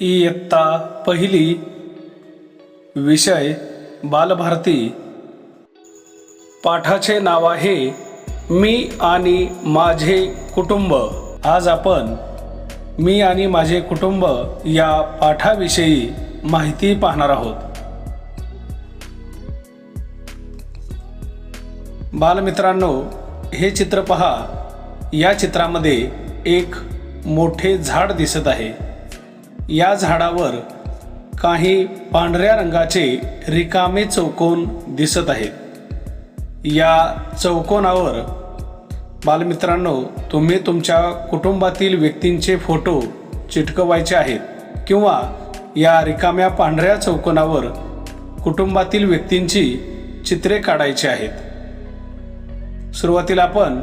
इयत्ता पहिली विषय बालभारती. पाठाचे नाव आहे मी आणि माझे कुटुंब. आज आपण मी आणि माझे कुटुंब या पाठाविषयी माहिती पाहणार आहोत. बालमित्रांनो हे चित्र पहा. या चित्रामध्ये एक मोठे झाड दिसत आहे. या झाडावर काही पांढऱ्या रंगाचे रिकामे चौकोन दिसत आहेत. या चौकोनावर बालमित्रांनो तुम्ही तुमच्या कुटुंबातील व्यक्तींचे फोटो चिटकवायचे आहेत किंवा या रिकाम्या पांढऱ्या चौकोनावर कुटुंबातील व्यक्तींची चित्रे काढायची आहेत. सुरुवातीला आपण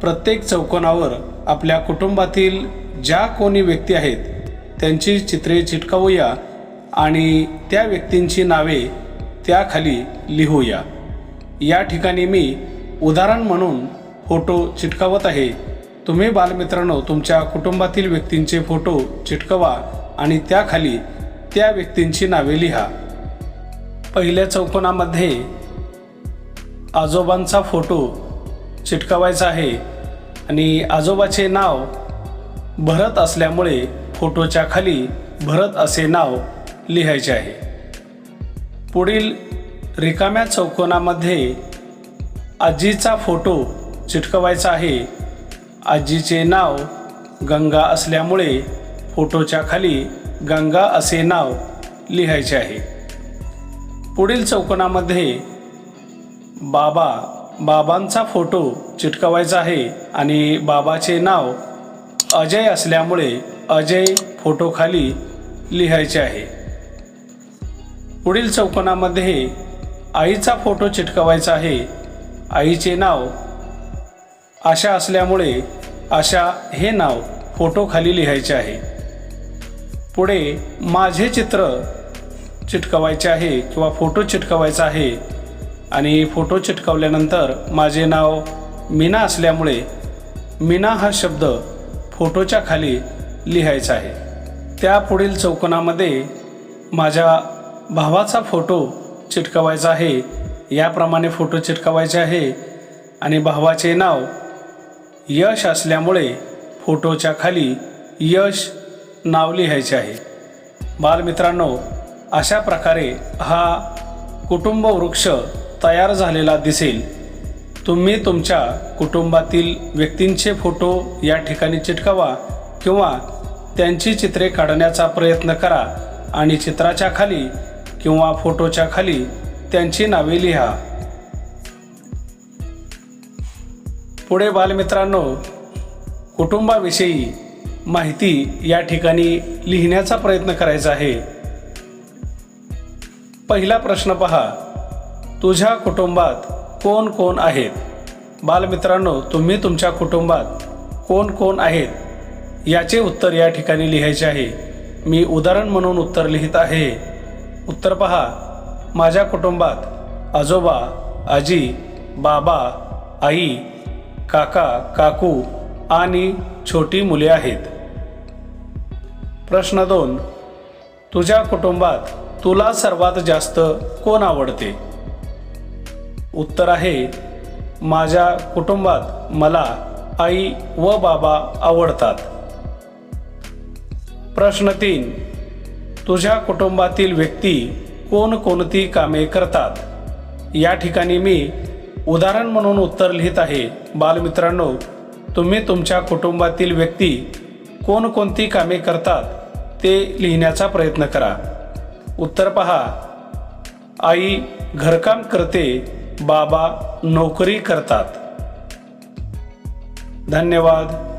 प्रत्येक चौकोनावर आपल्या कुटुंबातील ज्या कोणी व्यक्ती आहेत त्यांची चित्रे चिटकावूया आणि त्या व्यक्तींची नावे त्याखाली लिहूया. या ठिकाणी मी उदाहरण म्हणून फोटो चिटकावत आहे. तुम्ही बालमित्रांनो तुमच्या कुटुंबातील व्यक्तींचे फोटो चिटकवा आणि त्याखाली त्या व्यक्तींची नावे लिहा. पहिल्या चौकोनामध्ये आजोबांचा फोटो चिटकवायचं आहे. आणि आजोबाचे नाव भरत असल्यामुळे फोटोच्या खाली भरत असे नाव लिहायचे आहे. पुढील रिकाम्या चौकोनामध्ये आजीचा फोटो चिटकवायचा आहे. आजीचे नाव गंगा असल्यामुळे फोटोच्या खाली गंगा असे नाव लिहायचे आहे. पुढील चौकोनामध्ये बाबा बाबांचा फोटो चिटकवायचा आहे आणि बाबाचे नाव अजय असल्यामुळे अजय फोटोखाली लिहायचे आहे. पुढील चौकोनामध्ये आईचा फोटो चिटकवायचा आहे. आईचे नाव आशा असल्यामुळे आशा हे नाव फोटोखाली लिहायचे आहे. पुढे माझे चित्र चिटकवायचे आहे किंवा फोटो चिटकवायचा आहे आणि फोटो चिटकवल्यानंतर माझे नाव मीना असल्यामुळे मीना हा शब्द फोटोच्या खाली लिहायचा आहे. त्या पुढील चौकोनामध्ये माझ्या भावाचा फोटो चिटकवायचा आहे. याप्रमाणे फोटो चिटकवायचे आहे आणि भावाचे नाव यश असल्यामुळे फोटोच्या खाली यश नाव लिहायचे आहे. बालमित्रांनो अशा प्रकारे हा कुटुंब वृक्ष तयार झालेला दिसेल. तुम्ही तुमच्या कुटुंबातील व्यक्तींचे फोटो या ठिकाणी चिटकवा किंवा त्यांची चित्रे काढण्याचा प्रयत्न करा आणि चित्राच्या खाली किंवा फोटोच्या खाली त्यांची नावे लिहा. पुढे बालमित्रांनो कुटुंबाविषयी माहिती या ठिकाणी लिहिण्याचा प्रयत्न करायचा आहे. पहिला प्रश्न पहा. तुझ्या कुटुंबात कोण कोण आहेत? बालमित्रांनो तुम्ही तुमच्या कुटुंबात कोण कोण आहेत? याचे उत्तर या ठिकाणी लिहायचे आहे. मी उदाहरण म्हणून उत्तर लिहित आहे. उत्तर पहा. माझ्या कुटुंबात आजोबा आजी बाबा आई काका काकू आणि छोटी मुले आहेत. प्रश्न दोन. तुझ्या कुटुंबात तुला सर्वात जास्त कोण आवडते? उत्तर आहे माझ्या कुटुंबात मला आई व बाबा आवडतात. प्रश्न तीन तुझ्या कुटुंबातील व्यक्ती कोणकोणती कामे करतात? या ठिकाणी मी उदाहरण म्हणून उत्तर लिहित आहे. बालमित्रांनो तुम्ही तुमच्या कुटुंबातील व्यक्ती कोणकोणती कामे करतात ते लिहिण्याचा प्रयत्न करा. उत्तर पहा आई घरकाम करते बाबा नोकरी करतात. धन्यवाद.